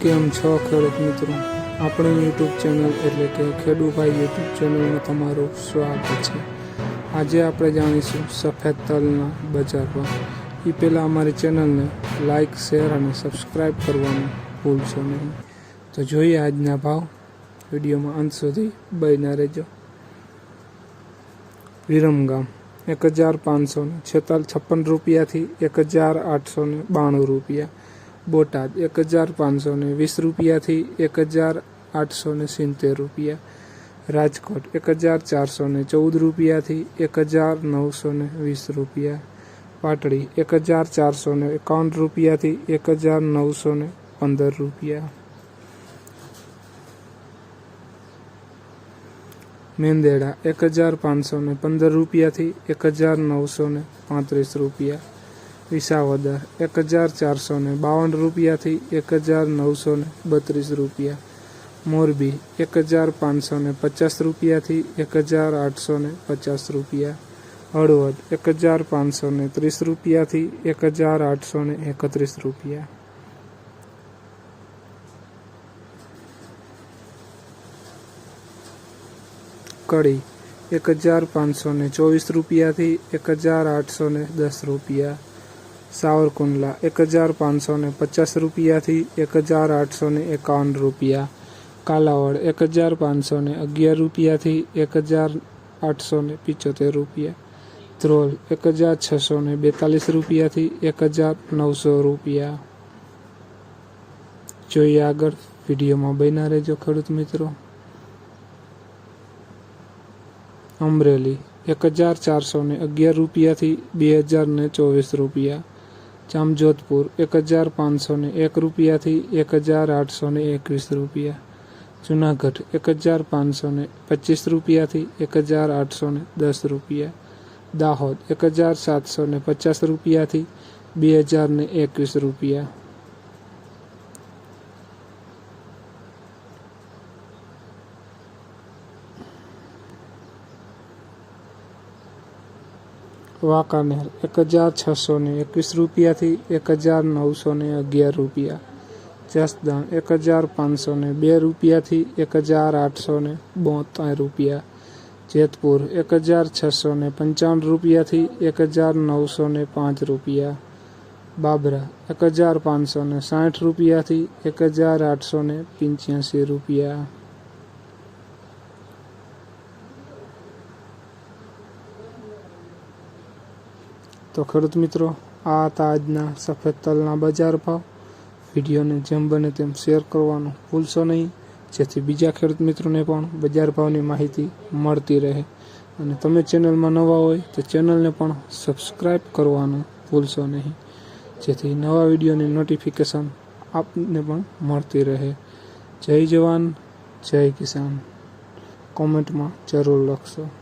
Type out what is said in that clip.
કેમ છો ખેડૂત મિત્રો? આપણી યુટ્યુબ ચેનલ એટલે કે ખેડૂભાઈ યુટ્યુબ ચેનલમાં તમારું સ્વાગત છે. આજે આપણે જાણીશું સફેદ તલના બજાર ભાવ એ પહેલાં અમારી ચેનલને લાઇક શેર અને સબસ્ક્રાઈબ કરવાનું ભૂલશો નહીં. તો જોઈએ આજના ભાવ. વિડીયોમાં અંત સુધી બન્યા રહેજો. વિરમગામ, એક હજાર પાંચસો ને છેતાલ છપ્પન રૂપિયાથી એક હજાર આઠસો બાણું રૂપિયા. બોટાદ એક હજાર પાંચસો ને વીસ રૂપિયાથી એક હજાર આઠસો ને સિત્તેર રૂપિયા. રાજકોટ એક હજાર ચારસો ને ચૌદ રૂપિયાથી એક હજાર નવસો ને વીસ રૂપિયા. પાટડી એક હજાર ચારસો ને એકાવન રૂપિયાથી એક હજાર નવસો ને પંદર રૂપિયા. મેંદેડા એક હજાર પાંચસો ને પંદર રૂપિયાથી એક હજાર નવસો ને પાંત્રીસ રૂપિયા. વિસાવદર એક હજાર ચારસો ને બાવન રૂપિયાથી એક હજાર નવસો ને બત્રીસ રૂપિયા. મોરબી એક હજાર પાંચસો ને પચાસ રૂપિયાથી એક હજાર આઠસો ને પચાસ રૂપિયા. હળવદ એક હજાર પાંચસો ને ત્રીસ રૂપિયાથી એક હજાર આઠસો ને એકત્રીસ રૂપિયા. કડી એક હજાર પાંચસો ને ચોવીસ રૂપિયાથી એક હજાર આઠસો ને દસ રૂપિયા. સાવરકુંડલા એક હજાર પાંચસો ને પચાસ રૂપિયાથી એક હજાર આઠસો ને એકાવન રૂપિયા. કાલાવડ એક હજાર પાંચસો ને અગિયાર રૂપિયાથી એક હજાર આઠસો ને પિચોતેર રૂપિયા. ધ્રોલ એક હજાર છસો ને બેતાલીસ રૂપિયાથી એક હજાર નવસો રૂપિયા. જોઈએ આગળ, વિડીયોમાં બન્યા રહેજો ખેડૂત મિત્રો. અમરેલી, એક હજાર ચારસો ને અગિયાર રૂપિયાથી બે હજાર ને ચોવીસ રૂપિયા. જામજોધપુર એક હજાર પાંચસો ને એક રૂપિયાથી એક હજાર આઠસો ને એકવીસ રૂપિયા. જુનાગઢ એક હજાર પાંચસો ને પચીસ રૂપિયાથી એક હજાર આઠસો ને દસ રૂપિયા. દાહોદ એક હજાર સાતસો ને પચાસ રૂપિયાથી બે હજાર ને એકવીસ રૂપિયા. વાંકાનેર, એક હજાર છસો ને એકવીસ રૂપિયાથી એક હજાર નવસો ને અગિયાર રૂપિયા. જસદણ, એક હજાર પાંચસો ને બે રૂપિયાથી એક હજાર આઠસો ને બોતેર રૂપિયા. જેતપુર, એક હજાર છસો ને પંચાવન રૂપિયાથી એક હજાર નવસો ને પાંચ રૂપિયા. બાબરા, એક હજાર પાંચસો ને સાઠ રૂપિયાથી એક હજાર આઠસો ને પંચ્યાસી રૂપિયા. તો ખેડૂત મિત્રો, આ હતા આજના સફેદ તલના બજાર ભાવ. વિડીયોને જેમ બને તેમ શેર કરવાનું ભૂલશો નહીં. જેથી બીજા ખેડૂત મિત્રોને પણ બજાર ભાવની માહિતી મળતી રહે. અને તમે ચેનલમાં નવા હોય તો ચેનલને પણ સબસ્ક્રાઈબ કરવાનું ભૂલશો નહીં. જેથી નવા વિડીયોની નોટિફિકેશન આપને પણ મળતી રહે. જય જવાન, જય કિસાન. કોમેન્ટમાં જરૂર લખશો.